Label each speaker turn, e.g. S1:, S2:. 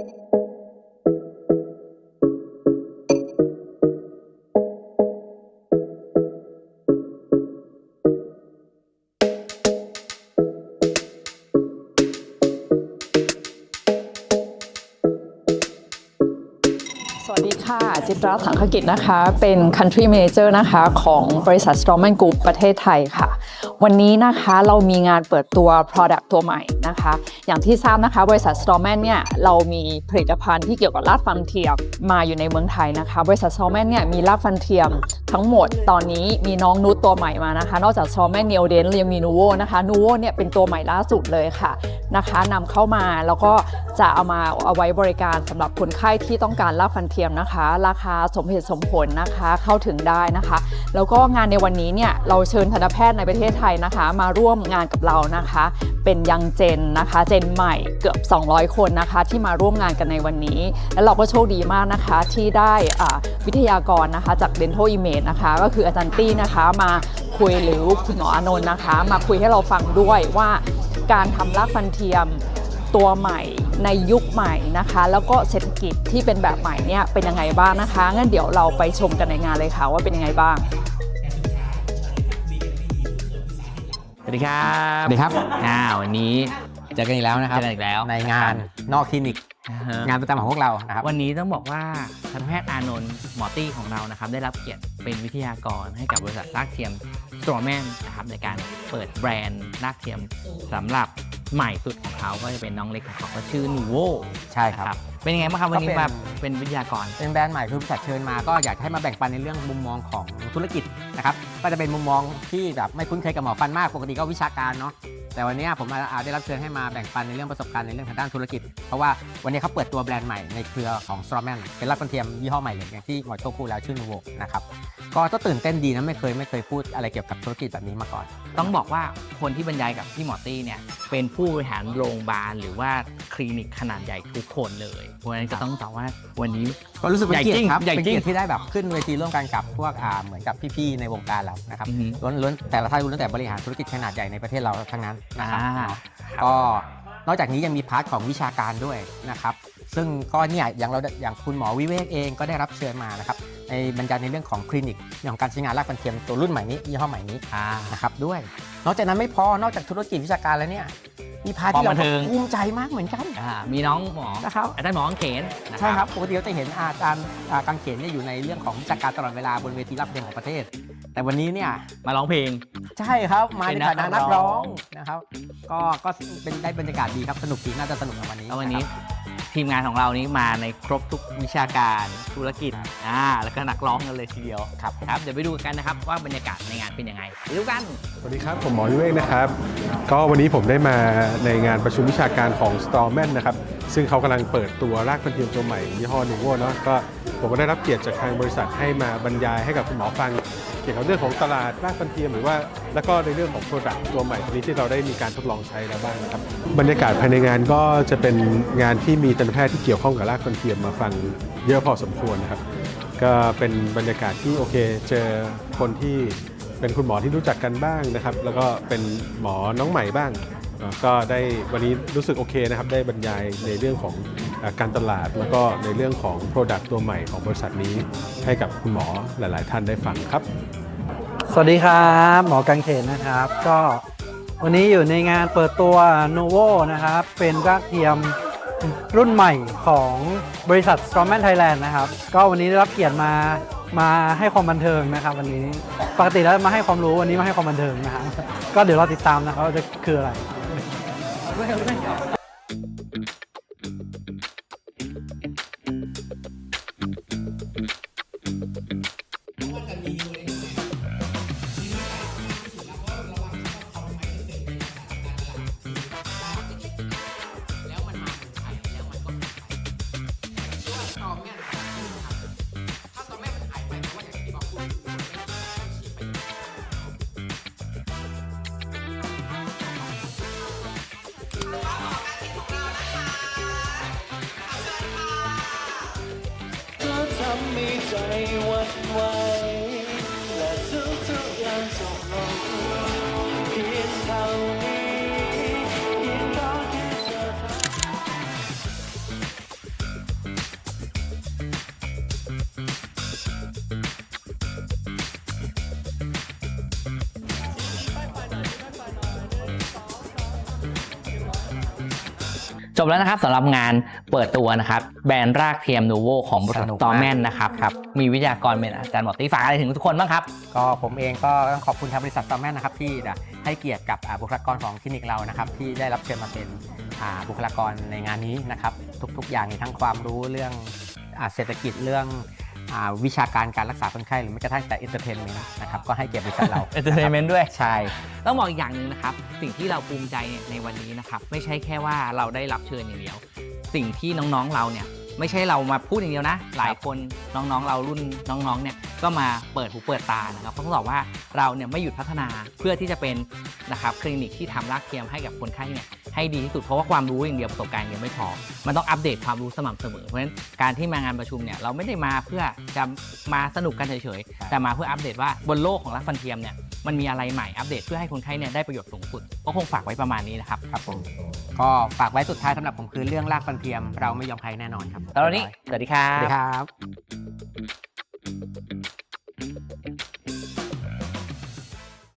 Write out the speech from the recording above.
S1: สวัสดีค่ะ จิตราถังขกิจนะคะ เป็น Country Manager นะคะ ของบริษัท Strawman Group ประเทศไทยค่ะ วันนี้นะคะเรามีงานเปิดตัว Product ตัวใหม่นะคะ อย่างที่ทราบนะคะ บริษัท Strawman เนี่ยเรามีผลิตภัณฑ์ที่เกี่ยวกับลาดฟันเทียมมาอยู่ในเมืองไทยนะคะ บริษัท Strawman เนี่ยมีลาดฟันเทียมทั้งหมดตอนนี้มีน้องนุชตัวใหม่มานะคะ นอกจาก Strawman n e o d e n ยังมี Nuvo นะคะ Nuvo เนี่ยเป็นตัวใหม่ล่าสุดเลยค่ะนะคะนำเข้ามาแล้วก็จะเอามาเอาไว้บริการสำหรับคนไข้ที่ต้องการลาดฟันเทียมนะคะ ราคาสมเหตุสมผลนะคะเข้าถึงได้นะคะ แล้วก็งานในวันนี้เนี่ยเราเชิญทันตแพทย์ในประเทศไทยนะคะ มาร่วมงานกับเรานะคะ เป็นยังเจนนะคะ เจนใหม่เกือบ 200 คนนะคะ ที่มาร่วมงานกันในวันนี้ แล้วเราก็โชคดีมากนะคะที่ได้วิทยากรนะคะจาก Dental Image นะคะ ก็คืออาจารย์ตี้นะคะมาคุยหรือคุณหมออนนท์นะคะ มาคุยให้เราฟังด้วยว่าการทำรากฟันเทียมตัวใหม่ในยุคใหม่นะคะ แล้วก็เศรษฐกิจที่เป็นแบบใหม่เนี่ยเป็นยังไงบ้างนะคะงั้นเดี๋ยวเราไปชมกันในงานเลยค่ะว่าเป็นยังไงบ้าง
S2: วัสดีครับ
S3: สวัสดีครับ
S2: อ่าวันนี้
S3: เจอกันอีกแล้วนะครับ
S2: เจอกันอีกแล้ว
S3: ในงานนอกคลินิก
S2: นะฮะ
S3: งานประจำของพวกเรานะครับ
S2: วันนี้ต้องบอกว่าทันตแพทย์อานนท์หมอตี้ของเรานะครับ ได้รับเกียรติเป็นวิทยากรให้กับบริษัทรากเทียมสตรอแมนนะครับในการเปิดแบรนด์รากเทียมสำหรับใหม่สุดของเขาก็จะเป็นน้องเล็กของเขาก็ชื่อนูโว
S3: ใช่ครับ
S2: เป็นยังไงบ้างครับวันนี้
S3: ก็เป็น
S2: มาเป็นวิทยากร
S3: เป็นแบรนด์ใหม่ที่บริษัทเชิญมาก็อยากให้มาแบ่งปันในเรื่องมุมมองของธุรกิจนะครับ ก็จะเป็นมุมมองที่แบบไม่คุ้นเคยกับหมอฟันมาก ปกติก็วิชาการเนาะ แต่วันนี้ผมอาได้รับเชิญให้มาแบ่งปันในเรื่องประสบการณ์ในเรื่องทางด้านธุรกิจ เพราะว่าวันนี้เขาเปิดตัวแบรนด์ใหม่ในเครือของ s t r a w m a n เป็นรับกันเทียมยี่ห้อใหม่เลยอย่างที่หมอโชคพูดแล้วชื่อ Nuvo นะครับ ก็ก็ตื่นเต้นดีนะไม่เคยไม่เคยพูดอะไรเกี่ยวกับธุรกิจแบบนี้มาก่อน
S2: ต้องบอกว่าคนที่บรรยายกับพี่หมอตี้เนี่ยเป็นผู้บริหารโรงพยาบาลหรือว่าคลินิกขนาดใหญ่ทุกคนเลยเพราะฉะนั้นจะต้องตอบว่าวันนี้
S3: ก็รู้สึกเป็นเกียรติครับ
S2: ใหญ่จริง
S3: เป็นเกียรติที่ได้แบบขึ้นเวทีร่วมกันกับพวกอ่าเหมือนกับพี่ๆในวงการเรานะครับ
S2: อือฮึ
S3: ล้วนล้วนแต่ละท่านล้วนแต่บริหารธุรกิจขนาดใหญ่ในประเทศเราทั้งนั้นนะครับ
S2: อ่า
S3: เนาะก็นอกจากนี้ยังมีพาร์ทของวิชาการด้วยนะครับ ซึ่งก็เนี่ยอย่างเราอย่างคุณหมอวิเวกเองก็ได้รับเชิญมานะครับ ในบรรยายในเรื่องของคลินิกเรื่องของการใช้งานรากฟันเทียมตัวรุ่นใหม่นี้ยี่ห้อใหม่นี้
S2: อ่า
S3: นะครับด้วย นอกจากนั้นไม่พอนอกจากธุรกิจวิชาการแล้วเนี่ยมีพาร์ทที่
S2: ความ
S3: เรา
S2: บันเทิง
S3: ภูมิใจมากเหมือนกัน
S2: อ่ามีน้องหมอ
S3: นะครับ
S2: อาจารย์หมออังเขนนะ
S3: ใช่ครับปกติเราจะเห็นอาจารย์อ่ากังเขนเนี่ยอยู่ในเรื่องของวิชาการตลอดเวลาบนเวทีรับเพลงของประเทศ แต่วันนี้เนี่ย
S2: มาร้องเพลง
S3: ใช่ครับมา
S2: เป็
S3: ใน
S2: นนัก
S3: ฐานะนัก
S2: ร้
S3: ร้
S2: อ
S3: องงนะครับ ก็ก็เป็นได้บรรยากาศดีครับสนุกดีน่าจะสนุกในวันนี้
S2: แล้ววันนี้ะ
S3: ครับ
S2: ทีมงานของเรานี้มาในครบทุกวิชาการธุรกิจอ่าแล้วก็นักร้องกันเลยทีเดียว
S3: ครับ
S2: ครับเดี๋ยวไปดูกันนะครับว่าบรรยากาศในงานเป็นยังไงไปดูกัน
S4: สวัสดีครับ ผมหมอวิเวกนะครับ ก็วันนี้ผมได้มาในงานประชุมวิชาการของ s t o r m a n นะครับ ซึ่งเขากำลังเปิดตัวรากฟันเทียมตัวใหม่ยี่ห้อนูโวเนาะก็ผมก็ได้รับเกียรติจากทางบริษัทให้มาบรรยายให้กับคุณหมอฟัง เกี่ยวกับเรื่องของตลาดรากฟันเทียมหรือว่า แล้วก็ในเรื่องของ Product ตัวใหม่ตัวนี้ที่เราได้มีการทดลองใช้แล้วบ้างนะครับบรรยากาศภายในงานก็จะเป็นงานที่มีทันตแพทย์ที่เกี่ยวข้องกับรากฟันเทียมมาฟังเยอะพอสมควรนะครับก็เป็นบรรยากาศที่โอเค เจอคนที่เป็นคุณหมอที่รู้จักกันบ้างนะครับ แล้วก็เป็นหมอน้องใหม่บ้าง ก็ได้วันนี้รู้สึกโอเคนะครับ ได้บรรยายในเรื่องของการตลาด แล้วก็ในเรื่องของ Product ตัวใหม่ของบริษัทนี้ ให้กับคุณหมอหลาย ๆ ท่านได้ฟังครับ
S5: สวัสดีครับ หมอกังเขนนะครับ ก็วันนี้อยู่ในงานเปิดตัว n o v o นะครับ เป็นรากเทียมรุ่นใหม่ของบริษัท s t r o m a n Thailand นะครับ ก็วันนี้ได้รับเกียรติมามาให้ความบันเทิงนะครับ วันนี้ปกติแล้วมาให้ความรู้วันนี้มาให้ความบันเทิงนะครับก็เดี๋ยวเราติดตามนะครับว่าจะคืออะไร
S6: 我也不跟你要 มีใจวันไหว
S2: จบแล้วนะครับสำหรับงานเปิดตัวนะครับแบรนด์รากเทียมนูโวของบริษัท
S3: สนุก
S2: ตอ
S3: มาก
S2: แมนนะครับครับมีวิทยากรเป็นอาจารย์หมอตี้ฝากอะไรถึงทุกคนบ้างครับ
S3: ก็ผมเองก็ต้องขอบคุณทางบริษัทตอมแมนนะครับที่ให้เกียรติกับอ่าบุคลากรของคลินิกเรานะครับที่ได้รับเชิญมาเป็นอ่าบุคลากรในงานนี้นะครับทุก ๆ อย่างมีทั้งความรู้เรื่องอ่าเศรษฐกิจเรื่องอ่า วิชาการการรักษาคนไข้หรือแม้กระทั่งแต่เอนเตอร์เทนเมนต์นะครับก็ให้เกียรติบริษัทเรา
S2: Entertainment ด้วย
S3: ใช่
S2: ต้องบอกอีกอย่างหนึ่งนะครับ สิ่งที่เราภูมิใจเนี่ยในวันนี้นะครับ ไม่ใช่แค่ว่าเราได้รับเชิญอย่างเดียว สิ่งที่น้องๆเราเนี่ย ไม่ใช่เรามาพูดอย่างเดียวนะ หลายคนน้องๆ เรารุ่นน้องๆเนี่ยก็มาเปิดหูเปิดตานะครับเพราะต้องบอกว่าเราเนี่ยไม่หยุดพัฒนาเพื่อที่จะเป็นนะครับคลินิกที่ทำรากเทียมให้กับคนไข้เนี่ยให้ดีที่สุดเพราะว่าความรู้อย่างเดียวประสบการณ์อย่างเดียวไม่พอ มันต้องอัปเดตความรู้สม่ำเสมอ เพราะฉะนั้นการที่มางานประชุมเนี่ยเราไม่ได้มาเพื่อจะมาสนุกกันเฉยๆแต่มาเพื่ออัปเดตว่าบนโลกของรากฟันเทียมเนี่ย มันมีอะไรใหม่อัปเดตเพื่อให้คนไข้เนี่ยได้ประโยชน์สูงสุดก็คงฝากไว้ประมาณนี้นะครับ
S3: ครับผมก็ฝากไว้สุดท้ายสำหรับผมคือเรื่องรากฟันเทียม เราไม่ยอมใครแน่นอนครับ
S2: ตอนนี้สวัสดีครั
S3: สวัส
S2: บ
S3: ดีครับ